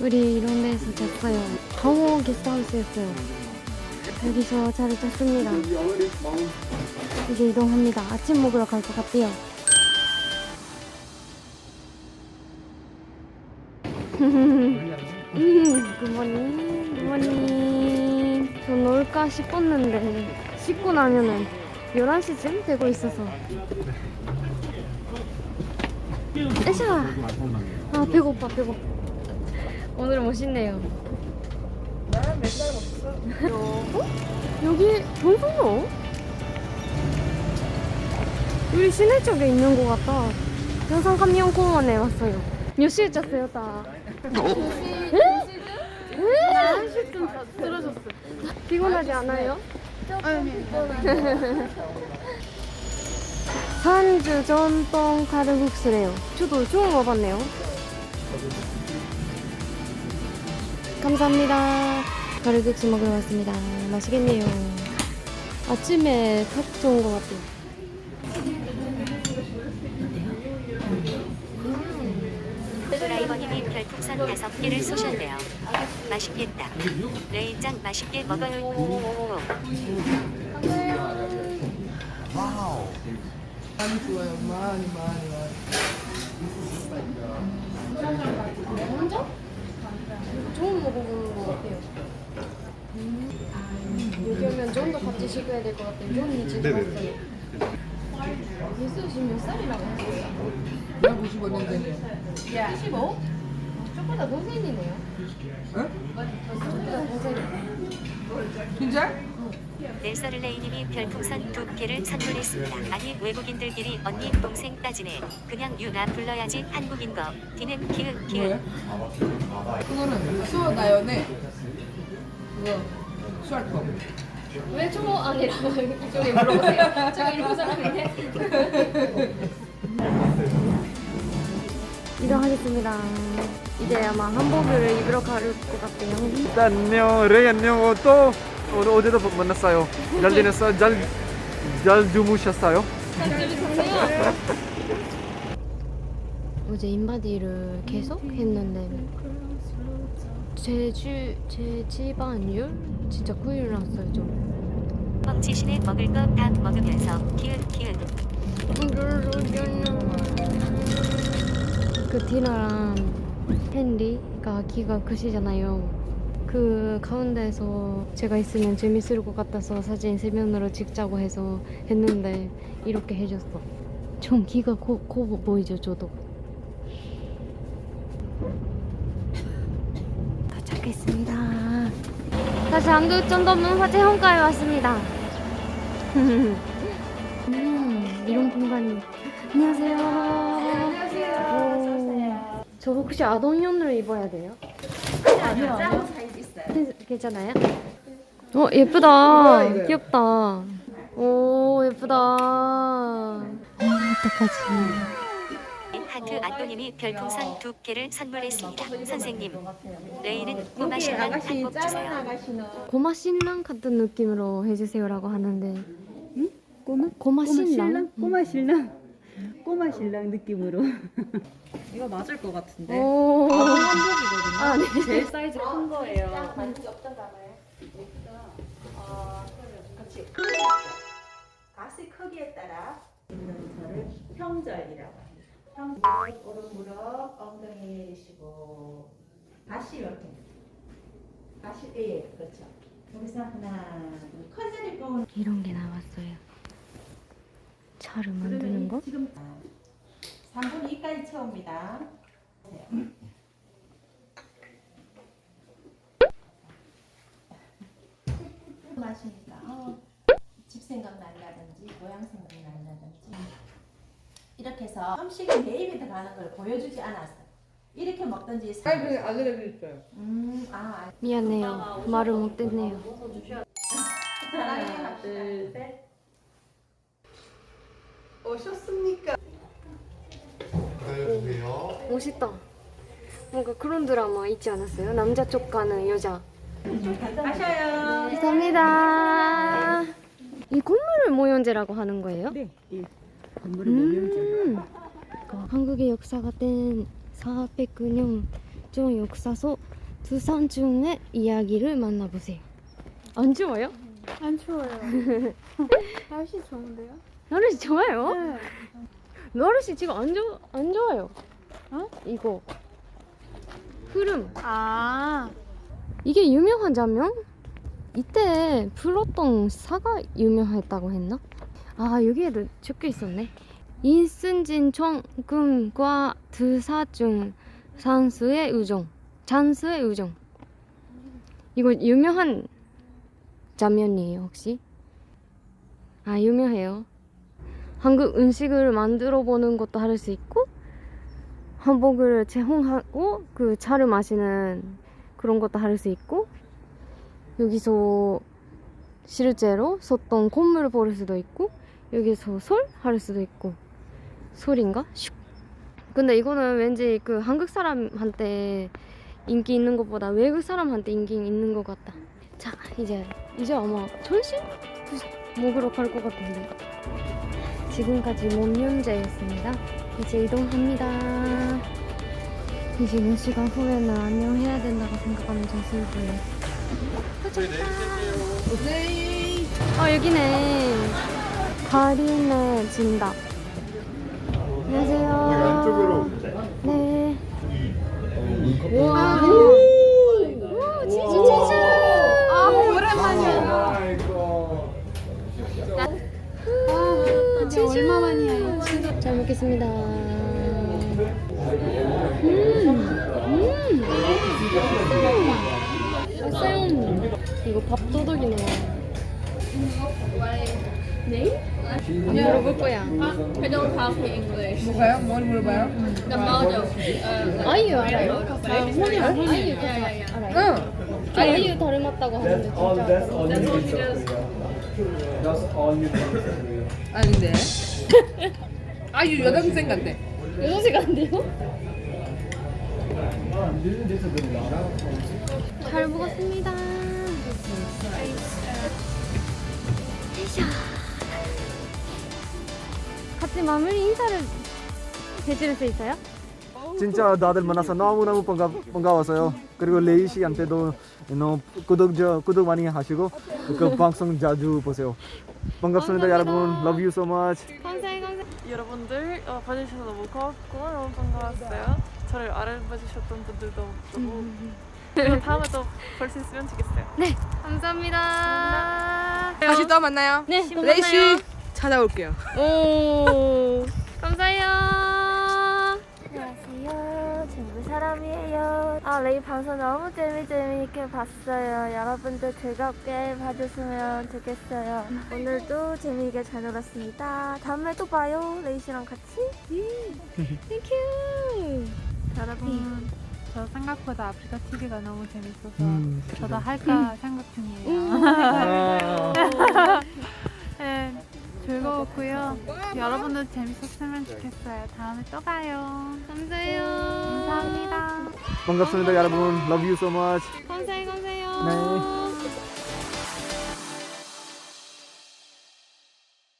우리 이런 데서 잤어요. 강호 게스트하우스였어요. 여기서 자리 잤습니다. 이제 이동합니다. 아침 먹으러 갈 것 같아요. 음, 굿모닝, 굿모닝. 저 놀까 싶었는데, 씻고 나면은 11시쯤 되고 있어서. 에샤! 아, 배고파, 배고파. 오늘은 멋있네요. 나는 맨날 먹었어. 어? 여기 정선로? 우리 시내 쪽에 있는 것 같다. 영산감리원공원에 왔어요. 몇 시에 잤어요, 다? 에? 에? 한시쯤 쓰러졌어. 피곤하지 않아요? 산주 전동 가르국수래요. 저도 처음 와봤네요. 감사합니다. 가르국수 먹으러 왔습니다. 맛있겠네요. 아침에 딱 좋은 것 같아요. 드라이버님이 별풍선 다섯 개를 쏘셨네요. 맛있겠다. 레이짱 맛있게 먹어요. 많이 좋아요. 많이 많이 많이. 먼저? 처음 먹어보는 것 같아요. 여기 오면 식어야 될 것 같아요. 존이 지금 왔어요. 예수 지금 몇 살이라고 했어요? 내가 95년생이에요. 15? 저보다 동생이네요. 응? 저보다 동생이에요. 진짜? 넬서를레이님이 별풍선 두 개를 선물했습니다. 아니 외국인들끼리 언니 동생 따지네. 그냥 유나 불러야지 한국인 거. 디는 뭐야? 키읔. 그거는 수어 나연의 그거 수알컵. 왜 초보 아니라고 이쪽에 물어보세요. 제가 일본 사람인데. 이동하겠습니다. 이제 아마 한복을 입으러 갈것 같아요. 일단 안녕 레이 안녕 어, 또 오늘 어제도 만났어요 잘 지냈어요? 잘, 잘 주무셨어요? 어제 인바디를 계속 했는데 제주 제 집안율 진짜 구일 났어요 좀. 뻥치시네 먹을 거다 먹으면서 키읔 키읔. 그 디나랑 헨리가 키가 크시잖아요. 그 가운데서 제가 있으면 재밌을 것 같아서 사진 세 면으로 찍자고 해서 했는데 이렇게 해줬어. 좀 키가 고, 고 보이죠, 저도. 도착했습니다. 다시 한국 전도문 화재홍가에 왔습니다. 음, 이런 공간이. 안녕하세요. 안녕하세요. 저 혹시 아동용으로 입어야 돼요? 아니요 괜찮아요? 어 예쁘다. 귀엽다. 오 예쁘다. 아, 어떡하지? 하트 아또님이 별풍선 두 개를 선물했습니다. 선생님, 레이는 꼬마 신랑 한복 주세요. 고마 신랑 같은 느낌으로 해주세요라고 하는데 꼬마? 고마 꼬마 신랑? 꼬마 신랑? 꼬마 신랑 느낌으로 이거 맞을 것 같은데. 오. 한복이거든요. 아 네. 제일 사이즈 큰 거예요. 가시 크기에 따라 저를 평절이라고. 평절 오른 무릎 엉덩이 내리시고 다시 이렇게 다시 예 그렇죠. 여기서 하나 둘 컨셉이 뽕 이런 게 나왔어요. 차를 만드는 거? 지금 3분 2까지 채웁니다. 마시니까 어, 집 생각난다든지 고향 생각난다든지 이렇게 해서 음식에 대입이 들어가는 걸 보여주지 않았어. 이렇게 먹든지 아이 그 알려드릴게요. 음, 아, 미안해요. 말을 못했네요. 하나, 둘, 셋. 오셨습니까? 멋있다. 뭔가 그런 드라마 있지 않았어요? 남자 쪽 가는 여자. 마셔요. 감사합니다. 이 건물을 모형제라고 하는 거예요? 네, 예. 음, 그 한국의 역사가 된 409년 전 역사서 두산 중의 이야기를 만나보세요. 안 좋아요? 안 추워요. 날씨 좋은데요? 나르시 좋아요? 나르시 지금 안, 좋, 안 좋아요. 어? 이거 흐름 아, 이게 유명한 장면? 이때 불렀던 사가 유명했다고 했나? 아 여기에도 적혀 있었네. 인순진 총금과 드사중 산수의 우정, 잔수의 우정. 이거 유명한 장면이에요 혹시? 아 유명해요. 한국 음식을 만들어 보는 것도 할 수 있고 한복을 제공하고 그 차를 마시는 그런 것도 할 수 있고 여기서 실제로 썼던 건물을 볼 수도 있고 여기서 솔 할 수도 있고 솔인가? 슉. 근데 이거는 왠지 그 한국 사람한테 인기 있는 것보다 외국 사람한테 인기 있는 것 같다. 자 이제 이제 아마 전시 먹으러 갈것 같은데 지금까지 몸면제였습니다. 이제 이동합니다. 이제 몇 시간 후에는 안녕해야 된다고 생각하면 좀 슬프네. 네. 어 여기네. 가린의 진답. 안녕하세요. 네. 와. 오, 치즈 치즈. 아 오랜만이야. 아, 치즈. 얼마만이야? 잘 먹겠습니다. 음, 음. 이거 밥도둑이네요. 네? 안 물어볼 거야. 뭐가요? 뭘 물어봐요? 아이유 알아요? 아, 혼이 아이유 알아요? 응. 저 아이유 닮았다고 하는데 진짜 아닌데. 아유 여동생. 여자식 안 돼요? 잘 먹었습니다. 같이 마무리 인사를 해줄 수 있어요? 진짜 다들 만나서 너무너무 반가, 반가웠어요. 그리고 레이 씨한테도 너무 구독, 저, 구독 많이 하시고 그 방송 자주 보세요. 반갑습니다 여러분. Love you so much. 감사해 감사해. 여러분들 어, 봐주셔서 너무 고맙고 너무 반가웠어요. 저를 알아봐주셨던 분들도 너무 그리고 다음에 또 볼 수 있으면 좋겠어요. 네 감사합니다. 다시 또 만나요. 네, 또 레이 씨 만나요. 찾아올게요. 오 감사해요. 안녕하세요. 중국 사람이에요. 아, 레이 방송 너무 재미 재미있게 봤어요. 여러분들 즐겁게 봐주시면 좋겠어요. 오늘도 재미있게 잘 놀았습니다. 다음에 또 봐요. 레이 씨랑 같이. 땡큐. 여러분 저 생각보다 아프리카 TV가 너무 재밌어서 음, 저도 할까 생각 중이에요. 즐거웠고요. 여러분도 재밌었으면 좋겠어요. 다음에 또 봐요. 감사해요. 감사합니다. 반갑습니다 여러분. Love you so much. 감사해 감사해요. 네.